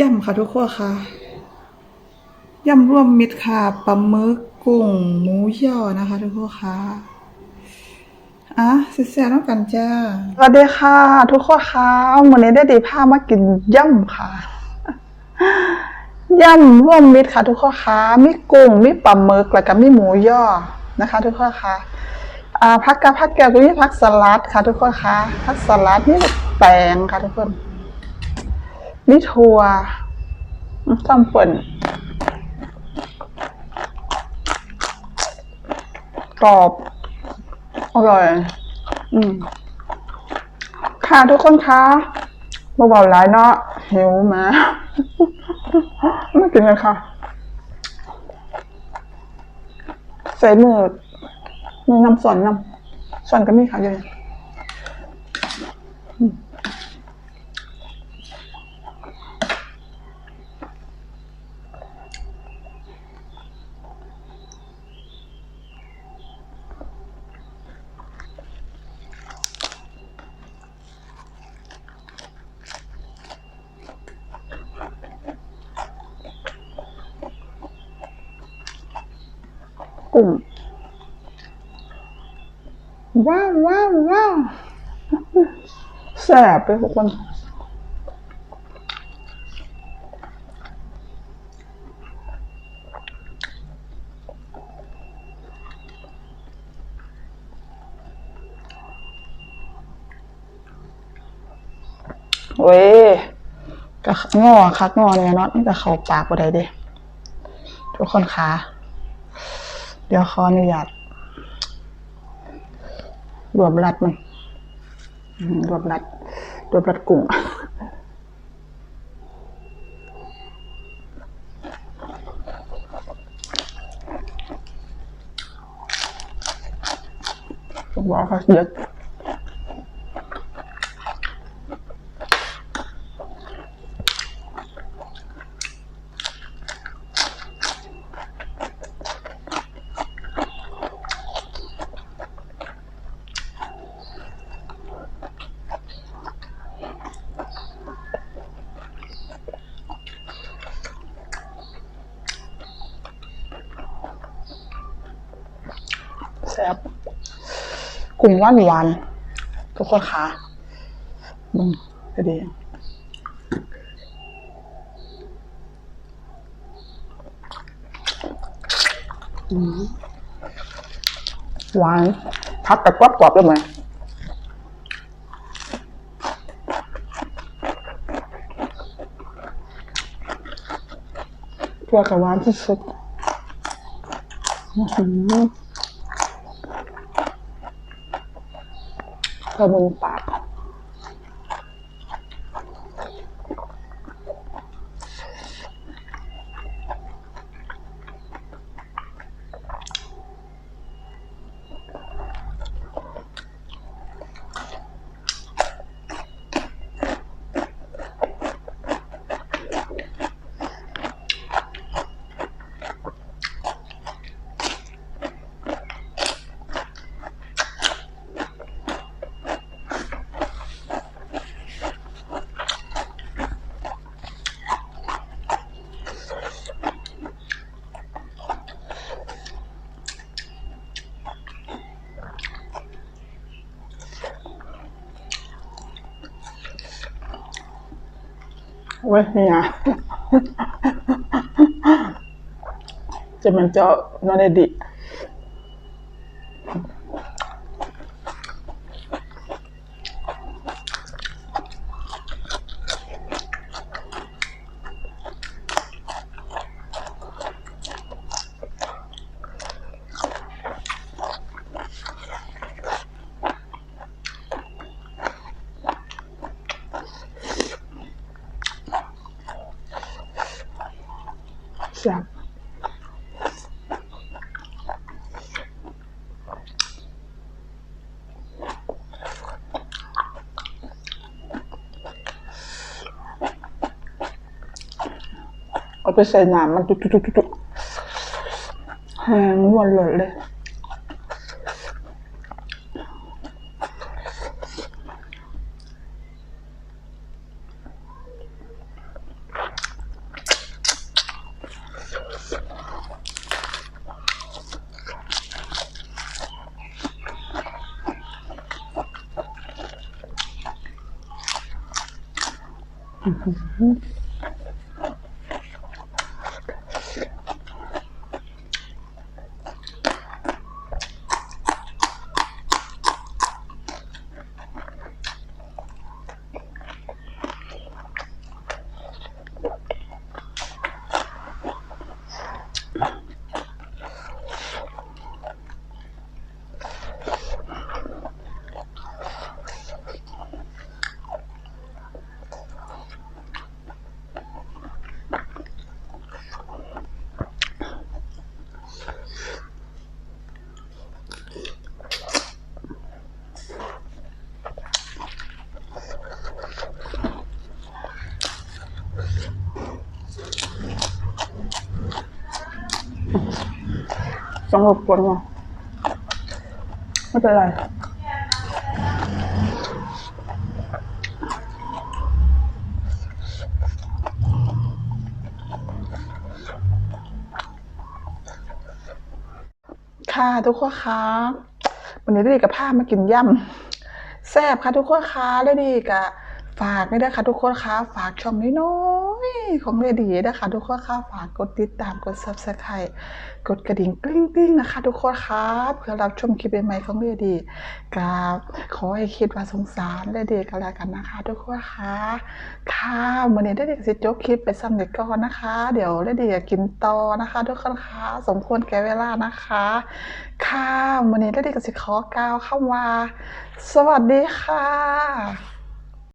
ย่ำค่ะทุกคนค่ะย่ำร่วมมิตรค่ะปลาหมึกกุ้งหมูย่อนะคะ ทุกคนค่ะอะสิแซ่บๆน้องกันจ้าสวัสดีค่ะ ทุกคนค่ะวันนี้ได้ดีพามากินย่ำค่ะย่ำร่วมมิตรค่ะ ทุกคนค่ะมีกุ้งมีปลาหมึกแล้วก็มีหมูย่อนะคะ ทุกคนค่ะ อ่าผักกะผักแก้วก็มีผักสลัดค่ะ ทุกคนคะผักสลัดนี่แปลงค่ะทุกคนมีถั่วต้มป่นกรอบอร่อย อืม ค่ะทุกคนคะเบาๆหลายเนาะหิวมาไม่กินเลยค่ะใส่หมือ มีน้ำส่วนน้ำส่วนก็มีค่ะเยวนี้กุ้ง ว้าวว้าวว้าวแสบไปทุกคนเว้ยกะงอคักงอเนี่ยเนาะนี่จะเขาปากบ่ได้เด้ทุกคนคะเดี๋ยวขออนุญาต รวมรัดมันอืมรวมรัดรวมรัดกุ้งผมบอกเขาเยอะแซ่บกุ้งหวานหวานทุกคนคะมึงดีหวานพัดแต่กรอบกรอบได้ไหมตัวกับหวานที่สุดอื้ อหือระมุนป ากเว้ยเนี่ย จะมันเจาะนอนได้ดี แซ่บเอาไปใส่น้ำมันตุ๊กๆๆๆแห้งนวลเลยเลย Mm-hmm. สงบกวนไงไม่เป็นไรค่ะทุกคนคะวันนี้ได้ดีกับผ้ามากินย่ำแซ่บค่ะทุกคนคะได้ดีกับฝากไม่ได้ค่ะทุกคนคะฝากช่องน้อย ๆของเรดีนะคะ ทุกคนคะฝากกดติดตามกด subscribe กดกระดิ่งกลิ้งกลิ้งนะคะ ทุกคนคะเพื่อรับชมคลิปใหม่ๆของเรดีกับขอให้คิดว่าสงสารเรดีกันแล้วกันนะคะ ทุกคนคะค่ะวันนี้ได้ดีสิจบคลิปไปสำเร็จก่อนนะคะ เดี๋ยวเรดีกินต่อนะคะ ทุกคนคะสมควรแก่เวลานะคะ ค่ะวันนี้ได้ดีกับสิขอกล่าวคำว่า สวัสดีค่ะ